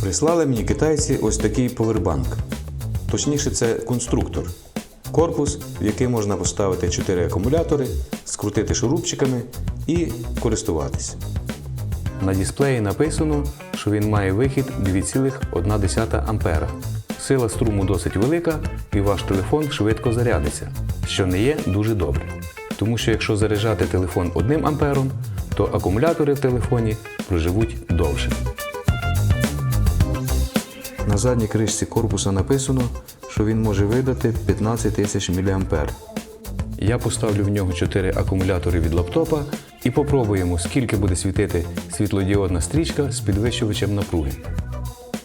Прислали мені китайці ось такий повербанк. Точніше, це конструктор. Корпус, в який можна поставити 4 акумулятори, скрутити шурупчиками і користуватись. На дисплеї написано, що він має вихід 2,1 А. Сила струму досить велика і ваш телефон швидко зарядиться, що не є дуже добре. Тому що якщо заряджати телефон 1 ампером, то акумулятори в телефоні проживуть довше. На задній кришці корпуса написано, що він може видати 15 тисяч мА. Я поставлю в нього 4 акумулятори від лаптопа і попробуємо, скільки буде світити світлодіодна стрічка з підвищувачем напруги.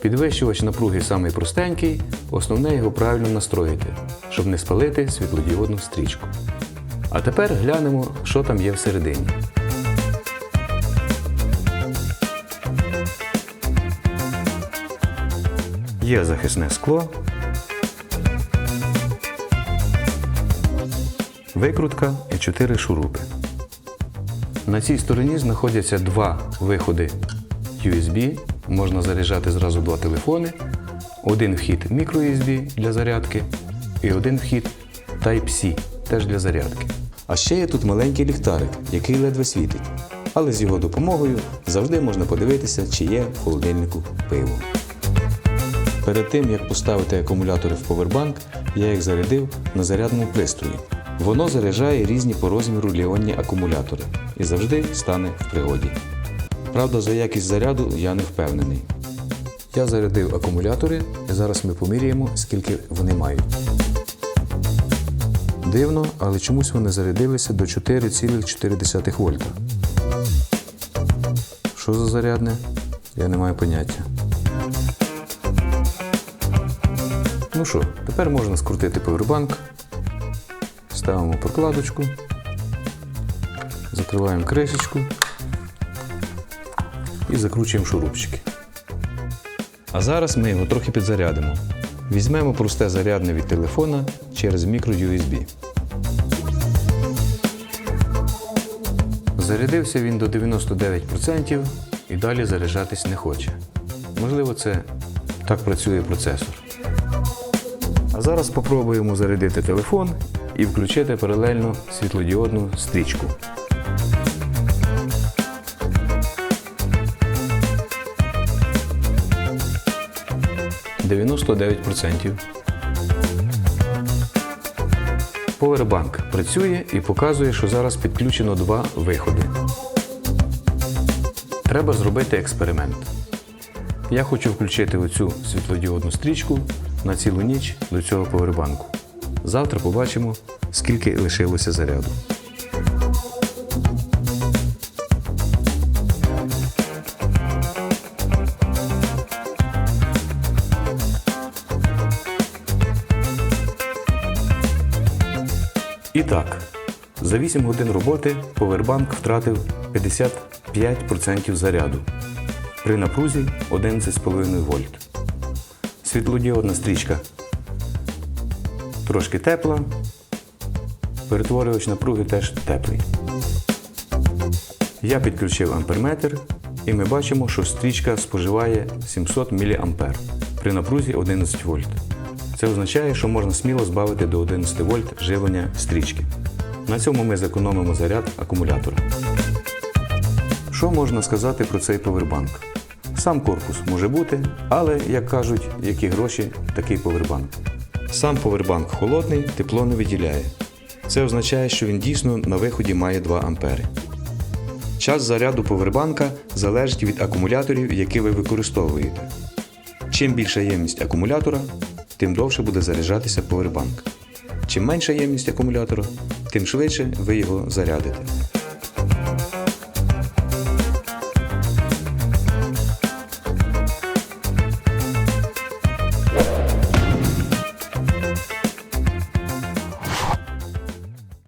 Підвищувач напруги самий простенький, основне його правильно настроїти, щоб не спалити світлодіодну стрічку. А тепер глянемо, що там є всередині. Є захисне скло, викрутка і 4 шурупи. На цій стороні знаходяться два виходи USB. Можна заряджати зразу два телефони, один вхід microUSB для зарядки і один вхід Type-C теж для зарядки. А ще є тут маленький ліхтарик, який ледве світить. Але з його допомогою завжди можна подивитися, чи є в холодильнику пиво. Перед тим, як поставити акумулятори в повербанк, я їх зарядив на зарядному пристрої. Воно заряджає різні по розміру ліонні акумулятори і завжди стане в пригоді. Правда, за якість заряду я не впевнений. Я зарядив акумулятори і зараз ми поміряємо, скільки вони мають. Дивно, але чомусь вони зарядилися до 4,4 вольта. Що за зарядне? Я не маю поняття. Ну що, тепер можна скрутити повербанк. Ставимо прокладочку, закриваємо кришечку і закручуємо шурупчики. А зараз ми його трохи підзарядимо. Візьмемо просте зарядне від телефона через мікро-USB. Зарядився він до 99% і далі заряджатись не хоче. Можливо, це так працює процесор. А зараз спробуємо зарядити телефон і включити паралельно світлодіодну стрічку. «99%. Powerbank працює і показує, що зараз підключено два виходи. Треба зробити експеримент. Я хочу включити оцю світлодіодну стрічку на цілу ніч до цього повербанку. Завтра побачимо, скільки лишилося заряду. І так, за 8 годин роботи повербанк втратив 55% заряду при напрузі 11,5 вольт. Світлодіодна стрічка трошки тепла, перетворювач напруги теж теплий. Я підключив амперметр і ми бачимо, що стрічка споживає 700 мА при напрузі 11 вольт. Це означає, що можна сміло збавити до 11 вольт живлення стрічки. На цьому ми зекономимо заряд акумулятора. Що можна сказати про цей повербанк? Сам корпус може бути, але, як кажуть, які гроші, такий повербанк. Сам повербанк холодний, тепло не виділяє. Це означає, що він дійсно на виході має 2 ампери. Час заряду повербанка залежить від акумуляторів, які ви використовуєте. Чим більша ємність акумулятора, тим довше буде заряджатися повербанк. Чим менша ємність акумулятора, тим швидше ви його зарядите.